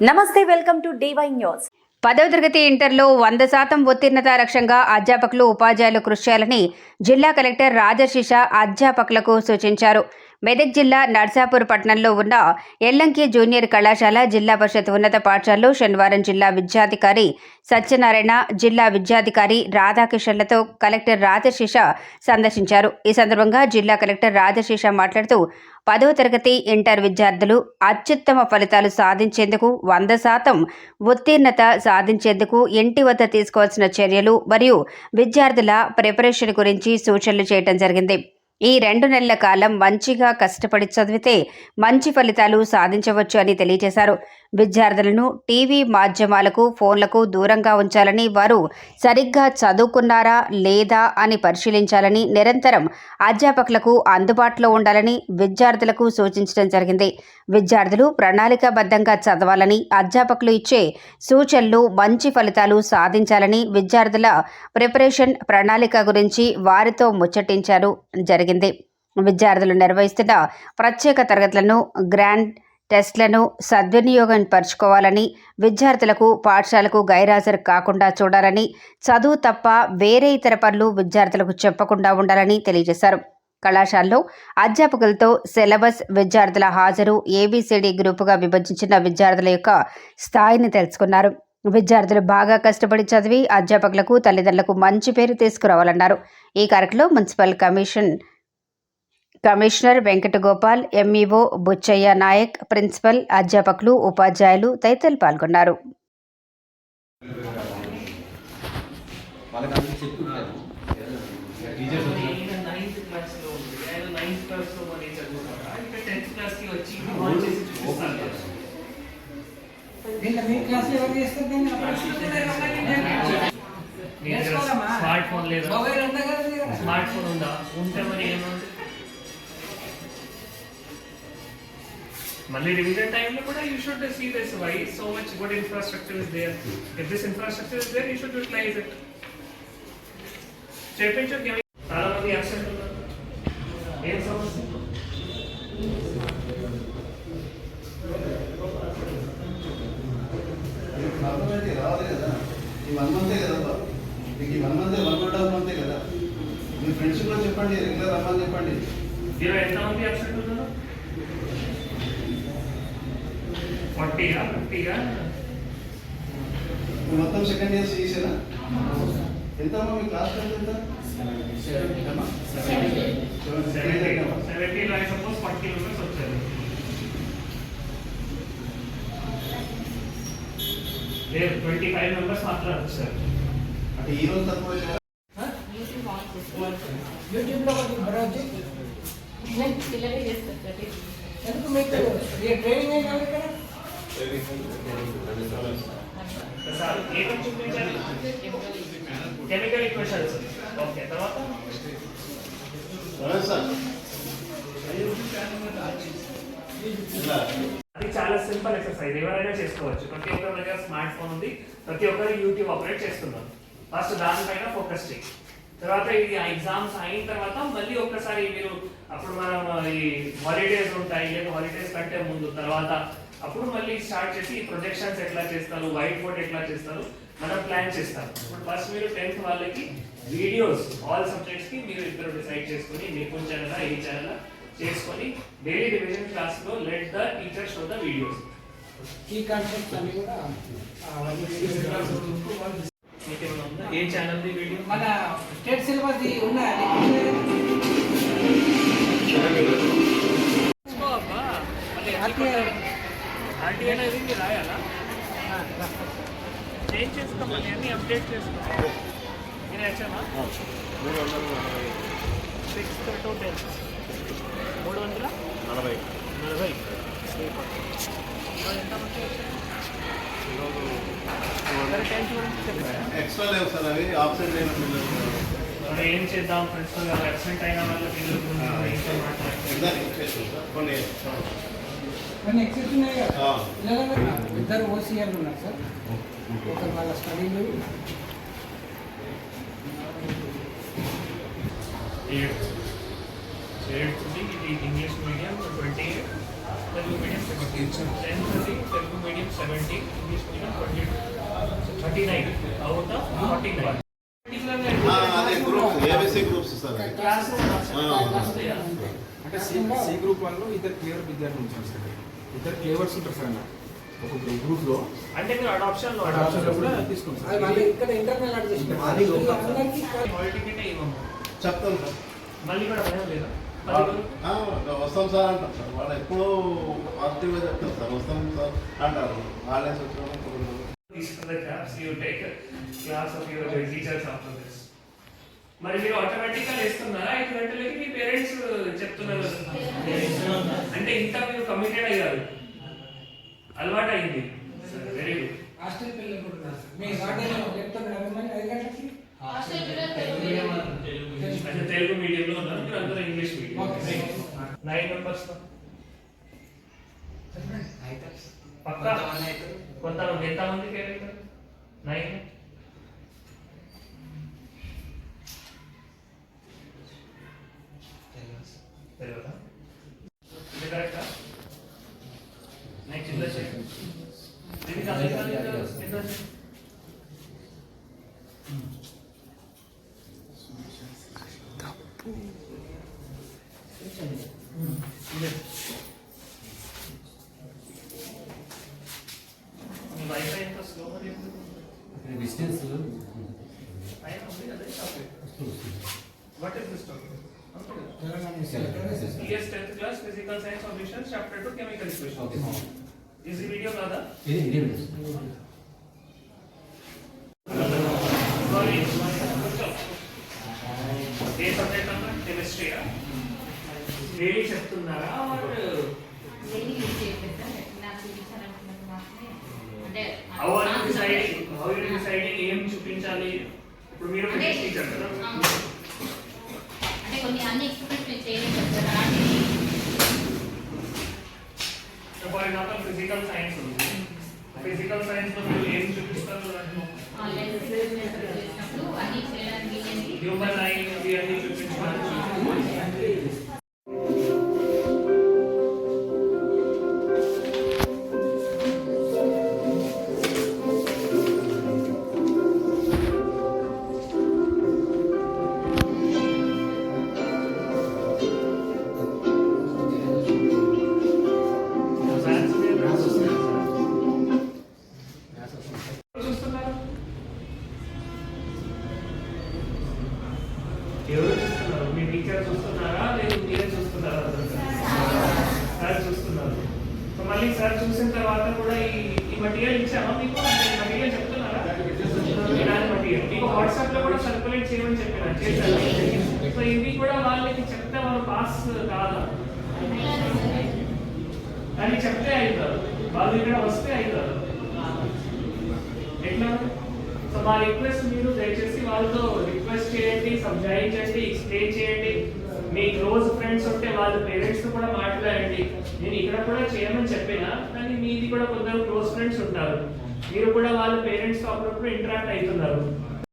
నమస్తే welcome to DY news. పదవ తరగతి ఇంటర్లో వంద శాతం ఉత్తీర్ణత లక్ష్యంగా అధ్యాపకులు ఉపాధ్యాయులు కృషి చేయాలని జిల్లా కలెక్టర్ రాజశిష అధ్యాపకులకు సూచించారు. మెదక్ జిల్లా నర్సాపూర్ పట్టణంలో ఉన్న ఎల్లంకి జూనియర్ కళాశాల జిల్లా పరిషత్ ఉన్నత పాఠశాలలో శనివారం జిల్లా విద్యాధికారి సత్యనారాయణ జిల్లా విద్యాధికారి రాధాకిషన్లతో కలెక్టర్ రాజశిష సందర్శించారు. ఈ సందర్భంగా జిల్లా కలెక్టర్ రాజశిష మాట్లాడుతూ పదవ తరగతి ఇంటర్ విద్యార్థులు అత్యుత్తమ ఫలితాలు సాధించేందుకు వంద శాతం ఉత్తీర్ణత సాధించేందుకు ఇంటి వద్ద తీసుకోవాల్సిన చర్యలు మరియు విద్యార్థుల ప్రిపరేషన్ గురించి సూచనలు చేయడం జరిగింది. ఈ రెండు నెలల కాలం మంచిగా కష్టపడి చదివితే మంచి ఫలితాలు సాధించవచ్చు అని తెలియజేశారు. విద్యార్థులను టీవీ మాధ్యమాలకు ఫోన్లకు దూరంగా ఉంచాలని వారు సరిగ్గా చదువుకున్నారా లేదా అని పరిశీలించాలని నిరంతరం అధ్యాపకులకు అందుబాటులో ఉండాలని విద్యార్థులకు సూచించడం జరిగింది. విద్యార్థులు ప్రణాళికాబద్ధంగా చదవాలని అధ్యాపకులు ఇచ్చే సూచనలు మంచి ఫలితాలు సాధించాలని విద్యార్థుల ప్రిపరేషన్ ప్రణాళిక గురించి వారితో ముచ్చటించారు. జరిగింది. విద్యార్థులు నిర్వహిస్తున్న ప్రత్యేక తరగతులను గ్రాండ్ టెస్ట్లను సద్వినియోగం పరుచుకోవాలని విద్యార్థులకు పాఠశాలకు గైరాజరు కాకుండా చూడాలని చదువు తప్ప వేరే ఇతర పనులు విద్యార్థులకు చెప్పకుండా ఉండాలని తెలియజేశారు. కళాశాలలో అధ్యాపకులతో సిలబస్ విద్యార్థుల హాజరు ఏబీసీడీ గ్రూపుగా విభజించిన విద్యార్థుల యొక్క స్థాయిని తెలుసుకున్నారు. విద్యార్థులు బాగా కష్టపడి చదివి అధ్యాపకులకు తల్లిదండ్రులకు మంచి పేరు తీసుకురావాలన్నారు. ఈ కార్యక్రమంలో municipal commission commissioner Venkatagopal MEO Buchaiah Nayak principal అధ్యాపకులు ఉపాధ్యాయులు తదితరులు పాల్గొన్నారు. స్మార్ట్ ఫోన్ లేదా? స్మార్ట్ ఫోన్ ఉందా? ఉంటే మరి ఏముంది మళ్ళీ రివిజన్ టైంలో కూడా you should see this why so much good infrastructure is there if this infrastructure is there you should utilize it చెప్పించు చాలా మంది అబ్సెంట్ ఉన్నారు. ఏం సమస్య? కదా ఈ వన్ మంతే కదా. బా. మీకు ఈ వన్ మంతే వన్ అండ్ హాఫ్ మంతే కదా. మీ ఫ్రెండ్స్ కూడా చెప్పండి రెగ్యులర్ రమ్మని చెప్పండి. మీరు ఎంతమంది అబ్సెంట్ ఉన్నారు? ఫార్టీగా ఫిఫ్టీగా మీరు మొత్తం సెకండ్ ఇయర్ చేసేనా ఎంతమ్మా మీ క్లాస్ టెన్త్ ఎంత ఎంతమ్మా? Seventy I suppose forty members వచ్చారు లేదు ట్వంటీ ఫైవ్ మెంబర్స్ మాత్రం వచ్చారు అంటే ఈ రోజు తక్కువ వచ్చారా? యూట్యూబ్లో ఒకటి బ్రౌజ్ చేయి. పిల్లలే చేస్తారు ఎందుకు మీకు ఈ ట్రైనింగ్ అయినా సార్ ఏమేమి చూపించారు కెమికల్ ఈక్వేషన్స్ ఓకే తర్వాత సార్ అది చాలా సింపుల్ ఎక్సర్సైజ్ ఎవరైనా చేసుకోవచ్చు. ప్రతి ఒక్కరి దగ్గర స్మార్ట్ ఫోన్ ఉంది. ప్రతి ఒక్కరు యూట్యూబ్ ఆపరేట్ చేస్తున్నారు. ఫస్ట్ దానిపైన ఫోకస్ చేయి. తర్వాత ఇది ఎగ్జామ్స్ అయిన తర్వాత మళ్ళీ ఒక్కసారి మీరు అప్పుడు మనం ఈ హాలిడేస్ ఉంటాయి లేదా హాలిడేస్ కంటే ముందు తర్వాత అప్పుడు మళ్ళీ స్టార్ట్ చేసి ప్రొజెక్షన్స్ ఎట్లా చేస్తారు వైట్ బోర్డ్ ఎట్లా చేస్తారు మనం ప్లాన్ చేస్తాం. ఇప్పుడు ఫస్ట్ మీరు టెన్త్ వాళ్ళకి వీడియోస్ ఆల్ సబ్జెక్ట్స్కి మీరు ఇద్దరు డిసైడ్ చేసుకుని మీకు ఛానల్ ఈ ఛానల్ చేసుకొని డైలీ రివిజన్ క్లాస్లో let the teacher show the videos ఈ కాన్సెప్ట్స్ అన్ని కూడా ఏ ఛానల్ ది వీడియో మన స్టేట్ సిలబస్ ఉన్నాయండి ఆర్టీ అనేది మీరు రాయాలా? చేంజ్ చేసుకో మళ్ళీ అన్ని అప్డేట్ చేసుకో మీరు వచ్చామా సిక్స్ టు టెన్. మూడు వందల? నలభై. నలభై. టెన్త్ ఎక్స్ట్రా లేవు సార్ అవి ఆప్షన్ లేని పిల్లలు. ఏం చేద్దాం ప్రిన్సిపల్ గారు అబ్సెంట్ అయిన వాళ్ళ పిల్లల కొన్ని ఇద్దరు ఓసీఆర్లు ఉన్నారు సార్. ఒకరు వాళ్ళ స్టడీలు ఇది English medium twenty eight Telugu medium ten thirty Telugu medium seventy English medium twenty thirty nine out of forty nine ఆ, అదే గ్రూప్స్ ఏబిసి గ్రూప్స్ సార్ అది. అంటే సి సి గ్రూప్ వాళ్ళు ఇద్దరు క్లియర్ విద్యార్థులు ఉంచారు సార్ ఇద్దరు క్లియర్స్ ఉంటారు సార్ అన్న. ఒక గ్రూప్లో. అంటే మీరు అడాప్షన్లో ఆప్షన్లో కూడా తీసుకుంటాం అది సార్ మళ్ళీ ఇక్కడ ఇంటర్నల్ అడ్ అది. అందరికీ ఇవ్వము చెప్తాం సార్. మళ్ళీ కూడా భయం లేదా? ఆ, వస్తాం సార్ అంటాం సార్. వాళ్ళు ఎప్పుడూ పాజిటివ్గా చెప్తారు సార్. వస్తాం సార్ అంటారు. are the class you take a class of your teachers after this. మరి మీరు ఆటోమేటిక్గా వేస్తున్నారా ఐదు గంటలకి మీ పేరెంట్స్ చెప్తున్నారు. అంటే ఇంకా మీరు కమిటెడ్ అయ్యారు. అలవాటు అయింది వెరీ గుడ్ హాస్టల్ పిల్లలు కూడా. మీ చెప్తున్నారు ఐదు గంటలకి? మీడియం. అంటే తెలుగు మీడియం లో ఉన్నారు మీరు అందరూ English medium. Okay. Nine members పక్కా? కొంతమంది ఎంతమందికి అవుతారు నైన్ తెలియదా ఇది తెలంగాణ విశ్వవిద్యాలయం. PS 10th class physical science solution chapter 2 chemical equation okay is the video కదా ఇది ఇది సారీ ఏ సబ్జెక్ట్ అమ్మా కెమిస్ట్రీ డైలీ చెప్తున్నారా or డైలీ యూజ్ చేయట్లేదు సార్. నాకు చూపించాలనుకున్నది మాత్రమే. అంటే how are you నాకు deciding how are you deciding ఏం చూపించాలి ఇప్పుడు మీరు అంటే టీచర్ కదా ఆ. అంటే కొన్ని అన్ని ఎక్స్పెరిమెంట్స్ నేను చేయలేదు అలాంటివి ఫర్ ఎగ్జాంపుల్ ఫిజికల్ సైన్స్ ఉంది. ఫిజికల్ సైన్స్లో మీరు ఏం చూపిస్తారు? హ్యూమన్ ఇవి అన్ని చూపించడానికి. సో ఇవి కూడా వాళ్ళకి చెప్తే వాళ్ళు పాస్ కాదా? కానీ చెప్తే అవుతారు వాళ్ళు ఇక్కడ వస్తే అవుతారు ఎట్లా? సో మా రిక్వెస్ట్ మీరు దయచేసి వాళ్ళతో రిక్వెస్ట్ చేయండి సంజాయించండి ఎక్స్ప్లెయిన్ చేయండి. మీ క్లోజ్ ఫ్రెండ్స్ ఉంటే వాళ్ళ పేరెంట్స్తో కూడా మాట్లాడండి. నేను ఇక్కడ కూడా చేయమని చెప్పిన కానీ మీది కూడా కొందరు క్లోజ్ ఫ్రెండ్స్ ఉంటారు. మీరు కూడా వాళ్ళ పేరెంట్స్తో అప్పుడప్పుడు ఇంటరాక్ట్ అవుతున్నారు.